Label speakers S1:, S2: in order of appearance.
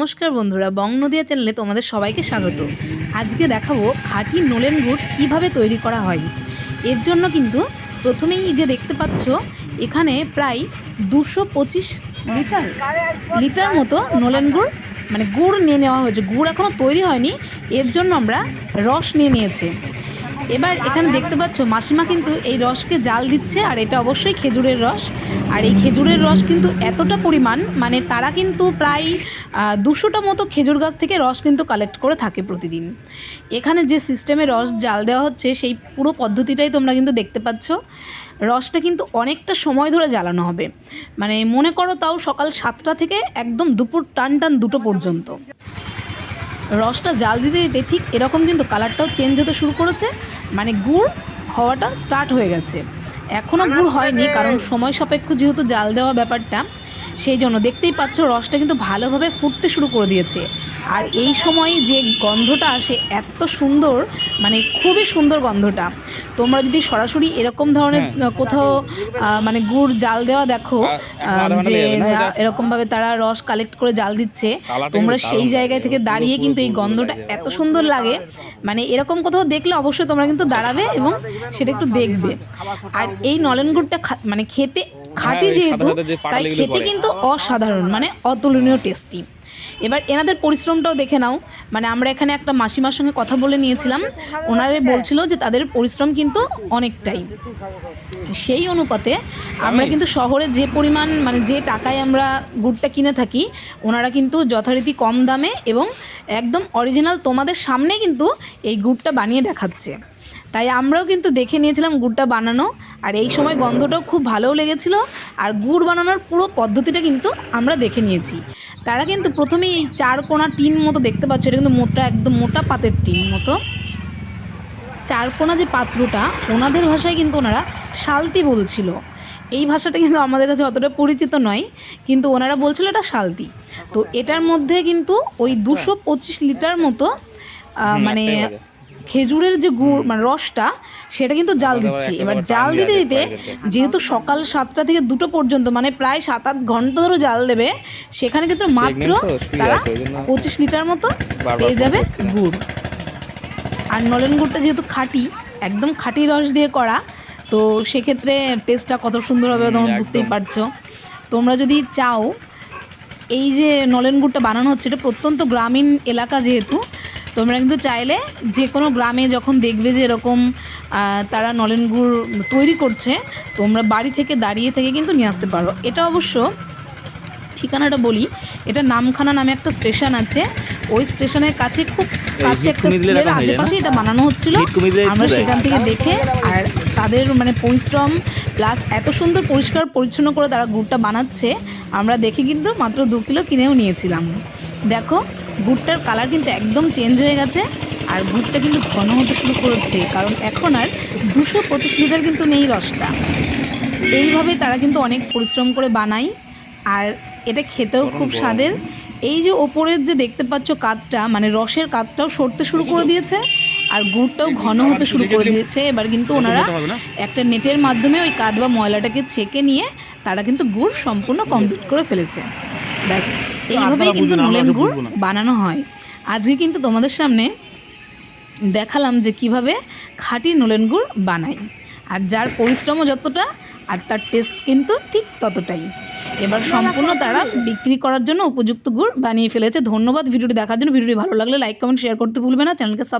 S1: নমস্কার বন্ধুরা, বং নদিয়া চ্যানেলে তোমাদের সবাইকে স্বাগত। আজকে দেখাবো খাঁটি নোলেন গুড় কীভাবে তৈরি করা হয়। এর জন্য কিন্তু প্রথমেই যে দেখতে পাচ্ছ, এখানে প্রায় দুশো পঁচিশ লিটার লিটার মতো নোলেন গুড় মানে গুড় নিয়ে নেওয়া হয়েছে। গুড় এখনও তৈরি হয়নি, এর জন্য আমরা রস নিয়ে নিয়েছি। এবার এখানে দেখতে পাচ্ছ, মাসিমা কিন্তু এই রসকে জাল দিচ্ছে, আর এটা অবশ্যই খেজুরের রস। আর এই খেজুরের রস কিন্তু এতটা পরিমাণ মানে তারা কিন্তু প্রায় দুশোটা মতো খেজুর গাছ থেকে রস কিন্তু কালেক্ট করে থাকে প্রতিদিন। এখানে যে সিস্টেমে রস জাল দেওয়া হচ্ছে, সেই পুরো পদ্ধতিটাই তোমরা কিন্তু দেখতে পাচ্ছ। রসটা কিন্তু অনেকটা সময় ধরে জ্বালানো হবে। মানে মনে করো তাও সকাল সাতটা থেকে একদম দুপুর টান টান দুটো পর্যন্ত। রসটা জাল দিতে দিতে ঠিক এরকম কিন্তু কালারটাও চেঞ্জ হতে শুরু করেছে। মানে গুড় হওয়াটা স্টার্ট হয়ে গেছে। এখনও গুড় হয়নি কারণ সময় সাপেক্ষ যেহেতু জাল দেওয়া ব্যাপারটা সেই জন্য দেখতেই পাচ্ছ রসটা কিন্তু ভালোভাবে ফুটতে শুরু করে দিয়েছে। আর এই সময় যে গন্ধটা আসে এত সুন্দর মানে খুবই সুন্দর গন্ধটা। তোমরা যদি সরাসরি এরকম ধরনের
S2: হ্যাঁ।
S1: কোথাও মানে গুড় জাল দেওয়া দেখো আহ, যে এরকমভাবে তারা রস কালেক্ট করে জাল দিচ্ছে তোমরা সেই জায়গায় থেকে দাঁড়িয়ে কিন্তু এই গন্ধটা এত সুন্দর লাগে। মানে এরকম কোথাও দেখলে অবশ্যই তোমরা কিন্তু দাঁড়াবে এবং সেটা একটু দেখবে। আর এই নলেন গুড়টা মানে খেতে খাঁটি
S2: হ্যাঁ,
S1: যেহেতু তাই খেতে কিন্তু অসাধারণ মানে অতুলনীয় টেস্টি এবার এনাদের পরিশ্রমটাও দেখে নাও। মানে আমরা এখানে একটা মাসিমার সঙ্গে কথা বলে নিয়েছিলাম। ওনারে বলছিল যে তাদের পরিশ্রম কিন্তু অনেকটাই। সেই অনুপাতে আমরা কিন্তু শহরে যে পরিমাণ মানে যে টাকায় আমরা গুড়টা কিনে থাকি ওনারা কিন্তু যথারীতি কম দামে এবং একদম অরিজিনাল তোমাদের সামনে কিন্তু এই গুড়টা বানিয়ে দেখাচ্ছে। তাই আমরাও কিন্তু দেখে নিয়েছিলাম গুড়টা বানানো। আর এই সময় গন্ধটাও খুব ভালোও লেগেছিল। আর গুড় বানানোর পুরো পদ্ধতিটা কিন্তু আমরা দেখে নিয়েছি। তারা কিন্তু প্রথমেই এই চার কোনা টিন মতো দেখতে পাচ্ছ এটা কিন্তু মোটা একদম মোটা পাতের টিন মতো। চারকোনা যে পাত্রটা ওনাদের ভাষায় কিন্তু ওনারা শালতি বলছিল। এই ভাষাটা কিন্তু আমাদের কাছে অতটা পরিচিত নয় কিন্তু ওনারা বলছিল এটা শালতি তো এটার মধ্যে কিন্তু ওই দুশো পঁচিশ লিটার মতো মানে। খেজুরের যে গুড় মানে রসটা সেটা কিন্তু জাল দিচ্ছি। এবার জাল দিতে দিতে যেহেতু সকাল সাতটা থেকে দুটো পর্যন্ত মানে প্রায় সাত আট ঘণ্টা ধরে জাল দেবে সেখানে কিন্তু মাত্র তারা পঁচিশ লিটার মতো পেয়ে যাবে। গুড়। আর নলেন গুড়টা যেহেতু খাঁটি একদম খাঁটি রস দিয়ে করা তো সেক্ষেত্রে টেস্টটা কত সুন্দর হবে তোমরা বুঝতেই পারছ। তোমরা যদি চাও এই যে নলেন গুড়টা বানানো হচ্ছে এটা প্রত্যন্ত গ্রামীণ এলাকা যেহেতু তোমরা কিন্তু চাইলে যে কোনো গ্রামে যখন দেখবে যে এরকম তারা নলেন গুড় তৈরি করছে তোমরা বাড়ি থেকে দাঁড়িয়ে থেকে কিন্তু নিয়ে আসতে পারো। এটা অবশ্য ঠিকানাটা বলি এটা নামখানা নামে একটা স্টেশন আছে। ওই স্টেশনের কাছে খুব কাছে একটা স্কুলের? আশেপাশে এটা বানানো হচ্ছিল। আমরা সেখান থেকে দেখে আর তাদের মানে পরিশ্রম প্লাস এত সুন্দর পরিষ্কার পরিচ্ছন্ন করে তারা গুড়টা বানাচ্ছে আমরা দেখে কিন্তু মাত্র দু কিলো কিনেও নিয়েছিলাম। দেখো গুড়টার কালার কিন্তু একদম চেঞ্জ হয়ে গেছে আর গুড়টা কিন্তু ঘন হতে শুরু করেছে কারণ এখন আর দুশো পঁচিশ লিটার কিন্তু নেই রসটা। এইভাবে তারা কিন্তু অনেক পরিশ্রম করে বানায় আর এটা খেতেও খুব স্বাদের। এই যে ওপরের যে দেখতে পাচ্ছ কাতটা মানে রসের কাতটাও সরতে শুরু করে দিয়েছে আর গুড়টাও ঘন হতে শুরু করে দিয়েছে। এবার কিন্তু ওনারা একটা নেটের মাধ্যমে ওই কাত বা ময়লাটাকে ছেঁকে নিয়ে তারা কিন্তু গুড় সম্পূর্ণ কমপ্লিট করে ফেলেছে। ব্যাস। এইভাবেই কিন্তু নলেন গুড় বানানো হয়। আজকে কিন্তু তোমাদের সামনে দেখালাম যে কীভাবে খাঁটি নলেন গুড় বানাই। আর যার পরিশ্রমও যতটা আর তার টেস্ট কিন্তু ঠিক ততটাই। এবার সম্পূর্ণ তারা বিক্রি করার জন্য উপযুক্ত গুড় বানিয়ে ফেলেছে। ধন্যবাদ ভিডিওটি দেখার জন্য। ভিডিওটি ভালো লাগলে লাইক কমেন্ট শেয়ার করতে ভুলবে না। চ্যানেলকে সাব